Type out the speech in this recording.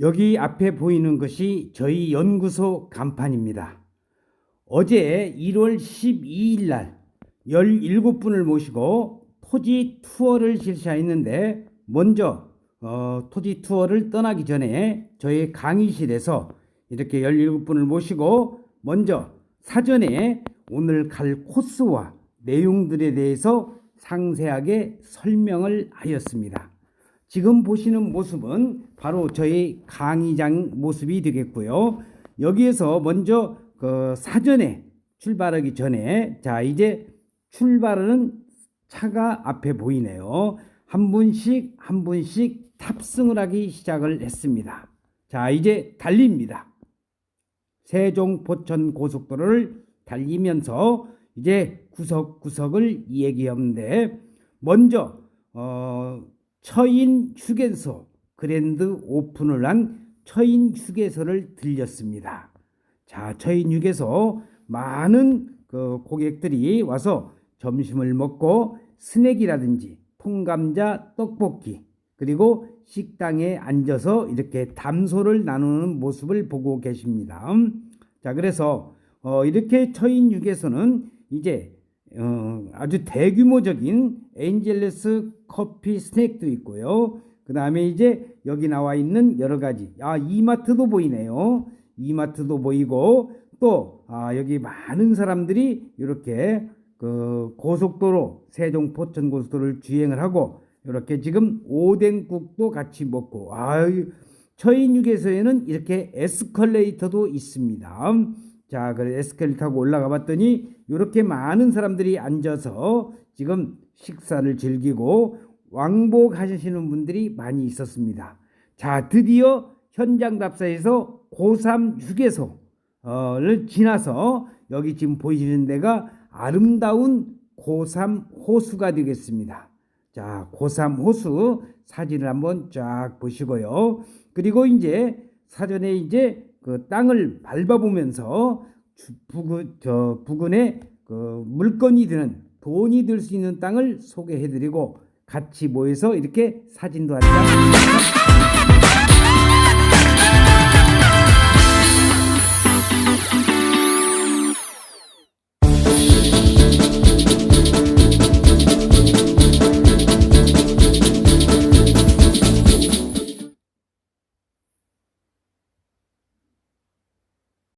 여기 앞에 보이는 것이 저희 연구소 간판입니다. 어제 1월 12일 날 17분을 모시고 토지 투어를 실시했는데 먼저 어, 토지 투어를 떠나기 전에 저희 강의실에서 이렇게 17분을 모시고 먼저 사전에 오늘 갈 코스와 내용들에 대해서 상세하게 설명을 하였습니다. 지금 보시는 모습은 바로 저희 강의장 모습이 되겠고요. 여기에서 먼저 그 사전에 출발하기 전에 자 이제 출발하는 차가 앞에 보이네요. 한 분씩 한 분씩 탑승을 하기 시작을 했습니다. 자 이제 달립니다. 세종 포천 고속도로를 달리면서 이제 구석구석을 얘기하는데 먼저 어, 처인 휴게소 그랜드 오픈을 한 처인 휴게소를 들렸습니다. 자, 처인 휴게소 많은 그 고객들이 와서 점심을 먹고 스낵이라든지 통감자 떡볶이 그리고 식당에 앉아서 이렇게 담소를 나누는 모습을 보고 계십니다. 자, 그래서 어, 이렇게 처인 휴게소는 이제 어, 아주 대규모적인 엔젤레스 커피 스낵도 있고요. 그 다음에 이제 여기 나와 있는 여러 가지, 아, 이마트도 보이네요. 이마트도 보이고, 또, 아, 여기 많은 사람들이 이렇게 그 고속도로, 세종 포천 고속도로를 주행을 하고, 이렇게 지금 오뎅국도 같이 먹고, 아유, 처인육에서에는 이렇게 에스컬레이터도 있습니다. 자, 그래 에스컬레이터 타고 올라가 봤더니 이렇게 많은 사람들이 앉아서 지금 식사를 즐기고 왕복하시는 분들이 많이 있었습니다. 자, 드디어 현장 답사에서 고3 휴게소를 지나서 여기 지금 보이시는 데가 아름다운 고3 호수가 되겠습니다. 자, 고3 호수 사진을 한번 쫙 보시고요. 그리고 이제 사전에 이제 그 땅을 밟아보면서 주- 부근 저 부근에 그 물건이 드는 돈이 들 수 있는 땅을 소개해드리고 같이 모여서 이렇게 사진도 한장